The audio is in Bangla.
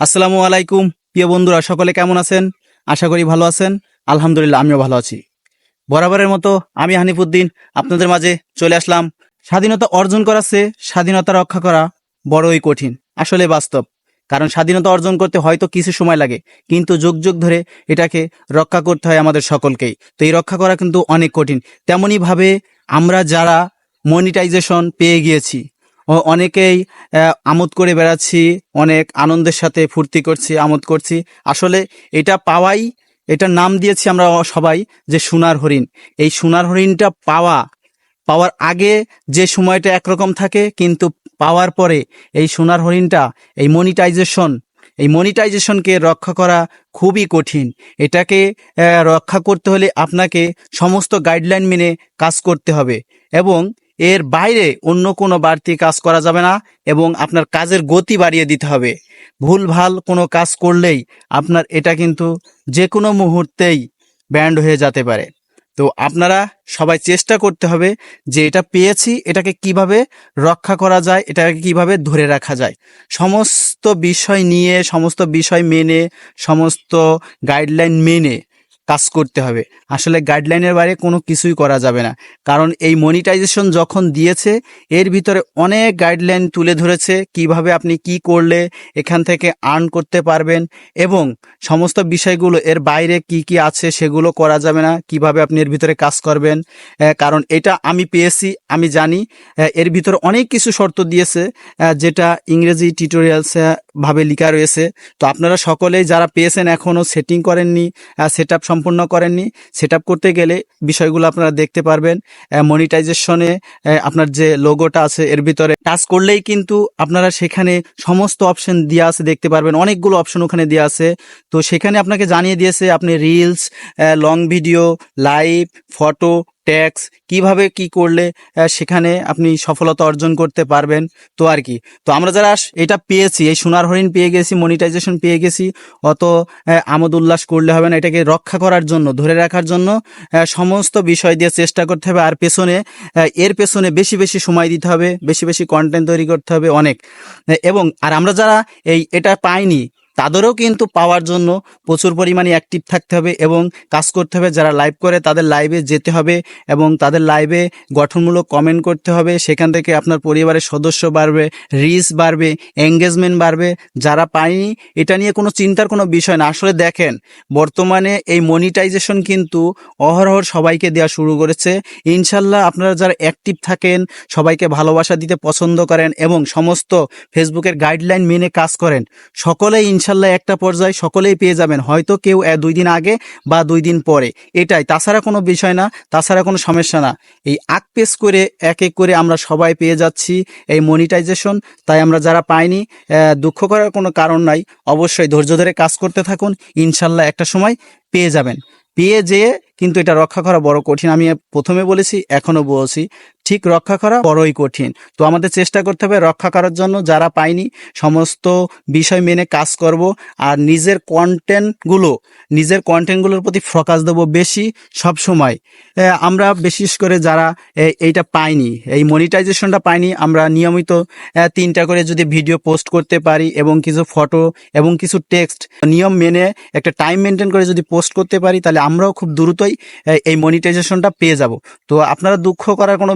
আসসালামু আলাইকুম, প্রিয় বন্ধুরা, সকলে কেমন আছেন? আশা করি ভালো আছেন। আলহামদুলিল্লাহ, আমিও ভালো আছি। বরাবরের মতো আমি হানিফুদ্দিন, আপনাদের মাঝে চলে আসলাম। স্বাধীনতা অর্জন করা সে স্বাধীনতা রক্ষা করা বড়ই কঠিন, আসলে বাস্তব। কারণ স্বাধীনতা অর্জন করতে হয়তো কিছু সময় লাগে, কিন্তু যুগ যুগ ধরে এটাকে রক্ষা করতে হয় আমাদের সকলকেই। তো এই রক্ষা করা কিন্তু অনেক কঠিন। তেমনইভাবে আমরা যারা মনিটাইজেশন পেয়ে গিয়েছি অনেকেই আমোদ করে বেড়াচ্ছি, অনেক আনন্দের সাথে ফুর্তি করছি, আমোদ করছি। আসলে এটা পাওয়াই, এটার নাম দিয়েছি আমরা সবাই যে সোনার হরিণ। এই সোনার হরিণটা পাওয়া, পাওয়ার আগে যে সময়টা একরকম থাকে, কিন্তু পাওয়ার পরে এই সোনার হরিণটা, এই মনিটাইজেশন এই মনিটাইজেশনকে রক্ষা করা খুবই কঠিন। এটাকে রক্ষা করতে হলে আপনাকে সমস্ত গাইডলাইন মেনে কাজ করতে হবে। এবং এর বাইরে অন্য কোনো বাড়তি কাজ করা যাবে না এবং আপনার কাজের গতি বাড়িয়ে দিতে হবে। ভুলভাল কোনো কাজ করলেই আপনার এটা কিন্তু যে কোনো মুহূর্তেই ব্যান্ড হয়ে যেতে পারে। তো আপনারা সবাই চেষ্টা করতে হবে যে এটা পেয়েছি, এটাকে কীভাবে রক্ষা করা যায়, এটাকে কীভাবে ধরে রাখা যায়। সমস্ত বিষয় নিয়ে, সমস্ত বিষয় মেনে, সমস্ত গাইডলাইন মেনে কাজ করতে হবে। আসলে গাইডলাইনের বাইরে কোনো কিছুই করা যাবে না। কারণ এই মনিটাইজেশন যখন দিয়েছে, এর ভিতরে অনেক গাইডলাইন তুলে ধরেছে কীভাবে আপনি কি করলে এখান থেকে আর্ন করতে পারবেন এবং সমস্ত বিষয়গুলো এর বাইরে কি কি আছে সেগুলো করা যাবে না, কীভাবে আপনি এর ভিতরে কাজ করবেন। কারণ এটা আমি পেয়েছি, আমি জানি এর ভিতরে অনেক কিছু শর্ত দিয়েছে যেটা ইংরেজি টিউটোরিয়ালস ভাবে লেখা রয়েছে। তো আপনারা সকলেই যারা পেয়েছেন এখনও সেটিং করেননি সেট আপ সম্পূর্ণ করেননি। সেট করতে গেলে বিষয়গুলো আপনারা দেখতে পারবেন। মনিটাইজেশনে আপনার যে লোগোটা আছে, এর ভিতরে টাচ করলেই কিন্তু আপনারা সেখানে সমস্ত অপশন দেওয়া আছে, দেখতে পারবেন। অনেকগুলো অপশন ওখানে দেওয়া আছে। তো সেখানে আপনাকে জানিয়ে দিয়েছে, আপনি reels long video live photo text কীভাবে কি করলে সেখানে আপনি সফলতা অর্জন করতে পারবেন, তো আর কি। তো আমরা যারা এটা পেয়েছি, এই সোনার হরিণ পেয়ে গেছি মনিটাইজেশন পেয়ে গেছি, অত আমোদ উল্লাস করলে হবে না, এটাকে রক্ষা করার জন্য, ধরে রাখার জন্য সমস্ত বিষয় দিয়ে চেষ্টা করতে হবে, আর পেছনে এর পেছনে বেশি বেশি সময় দিতে হবে, বেশি বেশি কন্টেন্ট তৈরি করতে হবে অনেক। এবং, আর আমরা যারা এই, এটা পাইনি তাদেরও কিন্তু পাওয়ার জন্য প্রচুর পরিমাণে অ্যাক্টিভ থাকতে হবে এবং কাজ করতে হবে। যারা লাইভ করে তাদের লাইভে যেতে হবে এবং তাদের লাইভে গঠনমূলক কমেন্ট করতে হবে। সেখান থেকে আপনার পরিবারের সদস্য বাড়বে রিচ বাড়বে এঙ্গেজমেন্ট বাড়বে। যারা পায়নি, এটা নিয়ে কোনো চিন্তার কোনো বিষয় না। আসলে দেখেন, বর্তমানে এই মনিটাইজেশন কিন্তু অহরহ সবাইকে দেওয়া শুরু করেছে। ইনশাল্লাহ আপনারা যারা অ্যাক্টিভ থাকেন, সবাইকে ভালোবাসা দিতে পছন্দ করেন এবং সমস্ত ফেসবুকের গাইডলাইন মেনে কাজ করেন, সকলেই ইনশাল্লাহ একটা পর্যায়ে সকলেই পেয়ে যাবেন। হয়তো কেউ দুই দিন আগে বা দুই দিন পরে। এটাই। তাছাড়া কোনো বিষয় না, তাছাড়া কোনো সমস্যা না। এই আক পেস করে, এক এক করে আমরা সবাই পেয়ে যাচ্ছি এই মনিটাইজেশন তাই আমরা যারা পাইনি দুঃখ করার কোনো কারণ নাই। অবশ্যই ধৈর্য ধরে কাজ করতে থাকুন। ইনশাল্লাহ একটা সময় পেয়ে যাবেন। পেয়ে যেয়ে কিন্তু এটা রক্ষা করা বড় কঠিন। আমি প্রথমে বলেছি, এখনও বলছি। ঠিক রক্ষা করা বড়ই কঠিন। তো আমাদের চেষ্টা করতে হবে রক্ষা করার জন্য। যারা পাইনি সমস্ত বিষয় মেনে কাজ করব আর নিজের কন্টেন্টগুলো নিজের কন্টেন্টগুলোর প্রতি ফোকাস দেবো বেশি সব সময় আমরা বিশেষ করে যারা এইটা পাইনি এই মনিটাইজেশনটা পাইনি আমরা নিয়মিত তিনটা করে যদি ভিডিও পোস্ট করতে পারি এবং কিছু ফটো এবং কিছু টেক্সট নিয়ম মেনে একটা টাইম মেনটেন করে যদি পোস্ট করতে পারি, তাহলে আমরাও খুব দ্রুতই এই মনিটাইজেশনটা পেয়ে যাব। তো আপনারা দুঃখ করার কোনো